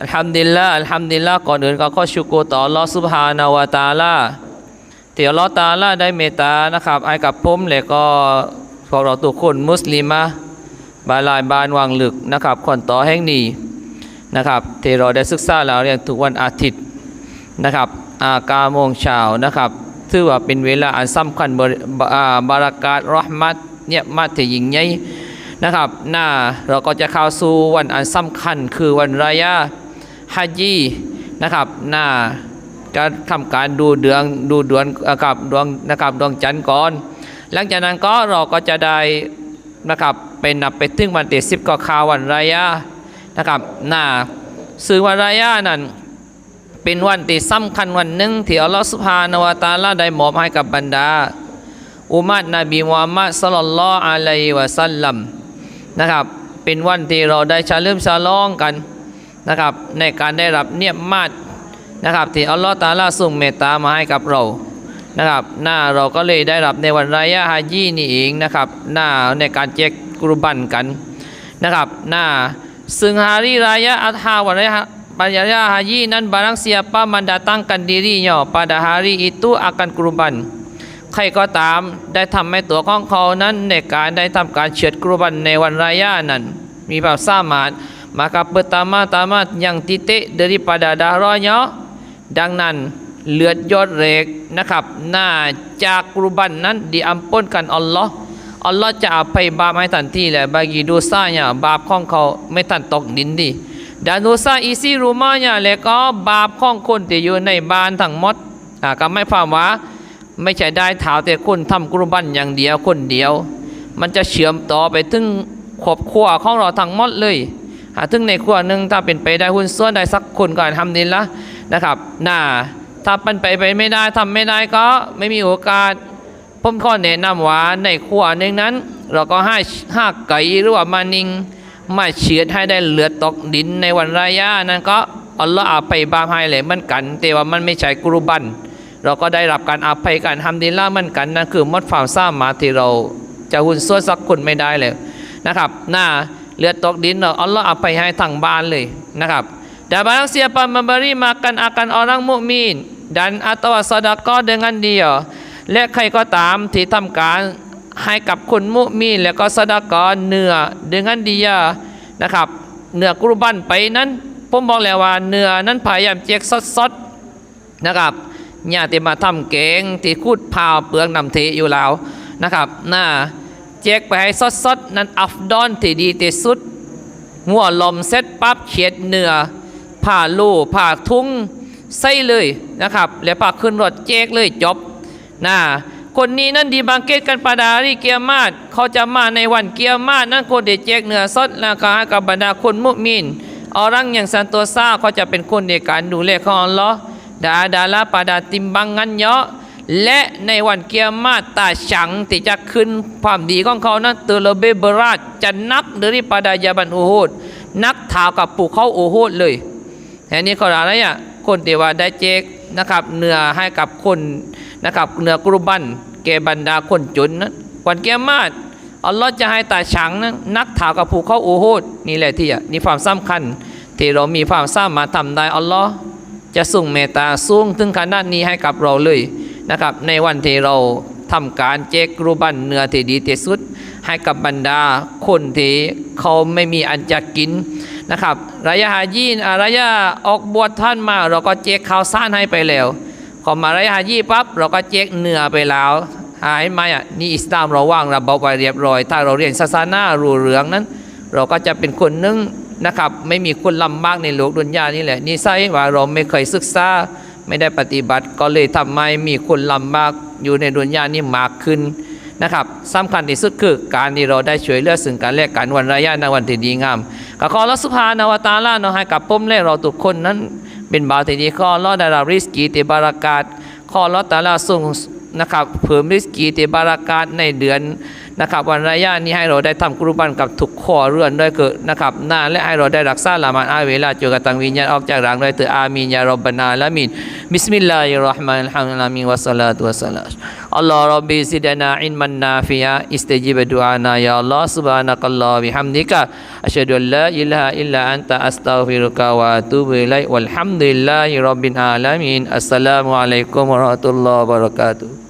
อัลฮัมดิลละอัลฮัมดิลละก่อนอื่นก็ขอชุกรต่อลลอฮ์ซุบฮานาวตาลาที่อัลอตาลาได้เมตานะครับให้กับผมและก็พวกเราทุกคนมุสลิมะบาลายบานวางลึกนะครับคนต่อแห่งนี้นะครับที่เราได้ศึกษาแล้วเรียนทุกวันอาทิตย์นะครับอากาโมงเช้านะครับถือว่าเป็นเวลาอันสำคัญบบอ่าบารากาตรอหมัตเนี่ยมาที่ยิ่งใหญ่นะครับหน้าเราก็จะเข้าสู่วันอันสำคัญคือวันรายา ฮัจญีนะครับหน้าการทำการดูเดือนดูดวนเอ่อกับดวงนะครับดวงจันทร์ก่อน หลังจากนั้นก็เราก็จะได้นะครับเป็นนับไปถึงวันที่สิบก็ข่าววันรายานะครับหน้าสื่อวันรายานั้นเป็นวันที่สำคัญวันหนึ่งที่อัลลอฮฺสุบฮานาวตาลาได้มอบให้กับบรรดา อุมัตนบีมุฮัมมัดสลลัลลอฮอะลัยวะสัลลัมนะครับเป็นวันที่เราได้ฉลิมฉลองกัน นะครับในการได้รับเนียมมาดนะครับที่อัลลอฮฺตาลาส่งเมตตามาให้กับเรานะครับหน้าเราก็เลยได้รับในวันรายะฮาจีนี่เองนะครับหน้าในการแจกกรุบันกันนะครับหน้าซึ่ง hari raya adha วันรายะวันราฮาจีนั้น barang siapa mendatangkan dirinya pada hari itu akan kurban ใครก็ตามได้ทำให้ตัวของเขานั้นในการได้ทำการเฉือดกรุบันในวันรายานั้น มีความสามารถ maka pertama-tama yang titik daripada darahnya ดังนั้นเลือดยอดเหล็กนะครับ หน้าจากกรุบันนั้นดิอัมพ้นกันอัลลอฮ์อัลลอฮ์จะอภัยบาปให้ทันทีแหละ bagi dosanya บาปของเขาไม่ทันตกดินดี dan dosa isi rumahnya และก็บาปของคนที่อยู่ในบ้านทั้งหมดอ่าก็ไม่ความว่าไม่ใช่ได้ถาวแต่คนทำกรุบันอย่างเดียวคนเดียว มันจะเชื่อมต่อไปถึงครอบครัวของเราทั้งหมดเลย ถึงในครัวหนึ่งถ้าเป็นไปได้หุ้นส่วนได้สักคนก็ทำดีละนะครับน่าถ้าเป็นไปไปไม่ได้ทำไม่ได้ก็ไม่มีโอกาสผมข้อแนะนำว่าในครัวหนึ่งนั้น เราก็ให้ห้าไก่หรือว่ามานิงมาเฉียดให้ได้เหลือดตกดินในวันรายานั้นก็อัลลอฮ์อาภัยบาปให้เลยมือนกัน แต่ว่ามันไม่ใช่กรุบัน เราก็ได้รับการอภัยการทำดีละมือนกันนั่นคือมดฝ่าซ่ามาที่เราจะหุ่นส่วนสักคนไม่ได้เลยนะครับน้า เลือดตกดินเราอัลลอฮ์อภัยให้ทั้งบ้านเลยนะครับ Dan barang siapa memberi makan akan orang mukmin dan atau sedekah dengan dia และใครก็ตามที่ทำการให้กับคนมุมีนแล้วก็สดากอเนื้อเดือนกันดียานะครับเนื้อกรุบันไปนั้นผมบอกแล้วว่าเนื้อนั้นพยายามเจ๊กสดๆนะครับญาติมาทำเกงที่คูดพาวเปลืองนำเทอยู่แล้วนะครับน่า เจ๊กไปให้สดๆ นั้นอัฟดอนที่ดีที่สุดหัวลมเสร็จปั๊บเฉียดเนื้อผ่าลู่ผ่าทุ้งใส่เลยนะครับแล้วพาขึ้นรถเจ๊กเลยจบนะคนนี้นั่นดีบังเกตกันปาดารีเกียรมาศเขาจะมาในวันเกียรมาศนั่นคนเดแจกเนื้อสดแล้วก็ให้กับบรรดาคนมุมินอรังอย่างสันโตซาเขาจะเป็นคนในการดูแลของอัลลอฮ์ดาดาลาปาดาติมบังงันเยาะ และในวันเกียรมาตาฉังที่จะขึ้นความดีของเขานั้นเตอร์เลเบเบราชจะนักเดริปดายาบันโอูฮูดนักถาวกับปู่เขาโอูฮูดเลยแค่นี้เขาอะไรอะคนที่ว่าได้เจกนะครับเนื้อให้กับคนนะครับเนื้อกรุบันแกบรรดาคนจนนั้นวันเกียรมาศอัลลอฮ์จะให้ตาฉังนั้นนักถาวกับภูเขาโอูฮูดนี่แหละที่อะนี่ความสำคัญ ที่เรามีความสามารถทำได้อัลลอฮ์จะส่งเมตตาสูงถึงขนาดนี้ให้กับเราเลย นะครับ ในวันที่เราทำการเจกรุบันเนื้อที่ดีที่สุด ให้กับบรรดาคนที่เขาไม่มีอันจะกินนะครับระยะฮาจีนอ่าระยะออกบวชท่านมา เราก็เจ๊กข้าวสารให้ไปแล้วพอมาระยะฮาจีปั๊บเราก็เจ๊กเนื้อไปแล้วหายไหมอะนี่อิสลามเราว่างระบบไว้เรียบร้อย ถ้าเราเรียนศาสนารู้เรื่องนั้น เราก็จะเป็นคนนึงนะครับ ไม่มีคนลำบากในโลกดุนยานี่แหละนี่ใช่ว่าเราไม่เคยศึกษา ไม่ได้ปฏิบัติก็เลยทำให้มีคนลำบากอยู่ในดุนยานี่มากขึ้นนะครับสำคัญที่สุดคือการที่เราได้ช่วยเหลือซึ่งกันและกันวันระยะในวันที่ดีงามก็ขอรัสุภานาวตาล่าเนาะให้กับผมและเราทุกคนนั้น เป็นบ่าวที่ดีขอรอได้รับริสกีติบารักาตขอรอตาลาส่งนะครับเพิ่มริสกีติบารักาตในเดือน นะครับวันรายานี้ให้เราได้ทำกรุบันกับทุกข้อเรื่อนด้วยเกิดนะครับนานและให้เราได้รักษาละมาดอาเวลาจนกระทั่งวิญญาณออกจากร่างด้วยเตืออามีนยารบบนาละมินบิสมิลลาฮิรราะห์มานิรราะฮีมอามีนวะสลาตุวะสลาอัลลอฮ์รับบิซิดานาอินมันนาฟิยะอิสตัจิบดุอานา ya Allah subhanakallah bihamdika asyhadu an la ilaha illa anta astaghfiruka wa atubu ilaik walhamdulillahi rabbil alamin assalamu alaikum warahmatullahi wabarakatuh